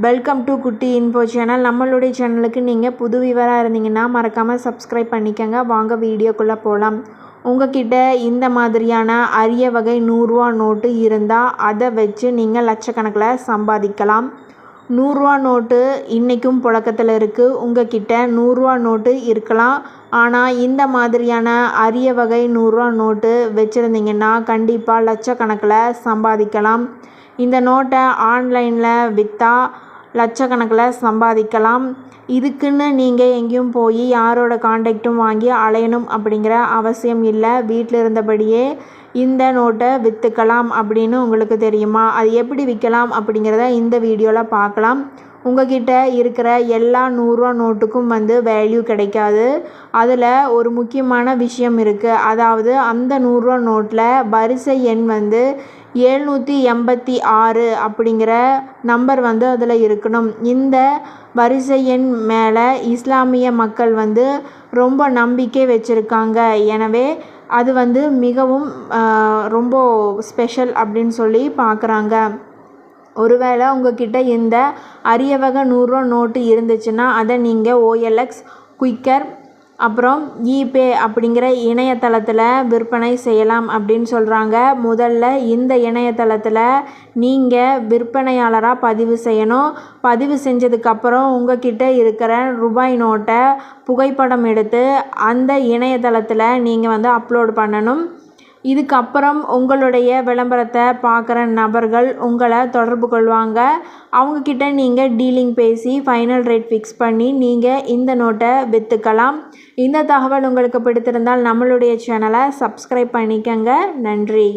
Welcome to குட்டி info channel நம்மளுடைய சேனலுக்கு நீங்கள் புது விவராக இருந்தீங்கன்னா மறக்காமல் சப்ஸ்கிரைப் பண்ணிக்கோங்க. வாங்க வீடியோக்குள்ளே போகலாம் உங்ககிட்ட இந்த மாதிரியான அரிய வகை நூறுரூவா நோட்டு இருந்தால் அதை வச்சு நீங்கள் லட்சக்கணக்கில் சம்பாதிக்கலாம். நூறுரூவா நோட்டு இன்றைக்கும் புழக்கத்தில் இருக்குது உங்ககிட்ட நூறுரூவா நோட்டு இருக்கலாம். ஆனால் இந்த மாதிரியான அரிய வகை நூறுரூவா நோட்டு வச்சுருந்தீங்கன்னா கண்டிப்பாக லட்சக்கணக்கில் சம்பாதிக்கலாம். இந்த நோட்டை ஆன்லைனில் விற்றா லட்சக்கணக்கில் சம்பாதிக்கலாம். இதுக்குன்னு நீங்கள் எங்கேயும் போய் யாரோட காண்டாக்டும் வாங்கி அலையணும் அப்படிங்கிற அவசியம் இல்லை. வீட்டில் இருந்தபடியே இந்த நோட்டை விற்றுக்கலாம் அப்படின்னு உங்களுக்கு தெரியுமா? அது எப்படி விற்கலாம் அப்படிங்கிறத இந்த வீடியோவில் பார்க்கலாம். உங்ககிட்ட இருக்கிற எல்லா நூறுரூவா நோட்டுக்கும் வந்து வேல்யூ கிடைக்காது. அதில் ஒரு முக்கியமான விஷயம் இருக்குது அதாவது அந்த நூறுரூவா நோட்டில் வரிசை எண் வந்து ஏழ்நூற்றி எண்பத்தி ஆறு அப்படிங்கிற நம்பர் வந்து அதில் இருக்கணும். இந்த வரிசை எண் மேலே இஸ்லாமிய மக்கள் வந்து ரொம்ப நம்பிக்கை வச்சுருக்காங்க. எனவே அது வந்து மிகவும் ரொம்ப ஸ்பெஷல் அப்படின்னு சொல்லி பார்க்குறாங்க ஒருவேளை உங்ககிட்ட இந்த அரிய வகை நூறுரூவா நோட்டு இருந்துச்சுன்னா அதை நீங்கள் ஓஎல்எக்ஸ் குயிக்கர் அப்புறம் இபே அப்படிங்கிற இணையதளத்தில் விற்பனை செய்யலாம் அப்படின்னு சொல்கிறாங்க முதல்ல இந்த இணையதளத்தில் நீங்கள் விற்பனையாளராக பதிவு செய்யணும். பதிவு செஞ்சதுக்கப்புறம் உங்ககிட்ட இருக்கிற ரூபாய் நோட்டை புகைப்படம் எடுத்து அந்த இணையதளத்தில் நீங்கள் வந்து அப்லோட் பண்ணணும். இதுக்கப்புறம் உங்களுடைய விளம்பரத்தை பார்க்குற நபர்கள் உங்களை தொடர்பு கொள்வாங்க. அவங்கக்கிட்ட நீங்கள் டீலிங் பேசி ஃபைனல் ரேட் ஃபிக்ஸ் பண்ணி நீங்கள் இந்த நோட்டை விற்றுக்கலாம் இந்த தகவல் உங்களுக்கு பிடித்திருந்தால் நம்மளுடைய சேனலை சப்ஸ்கிரைப் பண்ணிக்கங்க. நன்றி.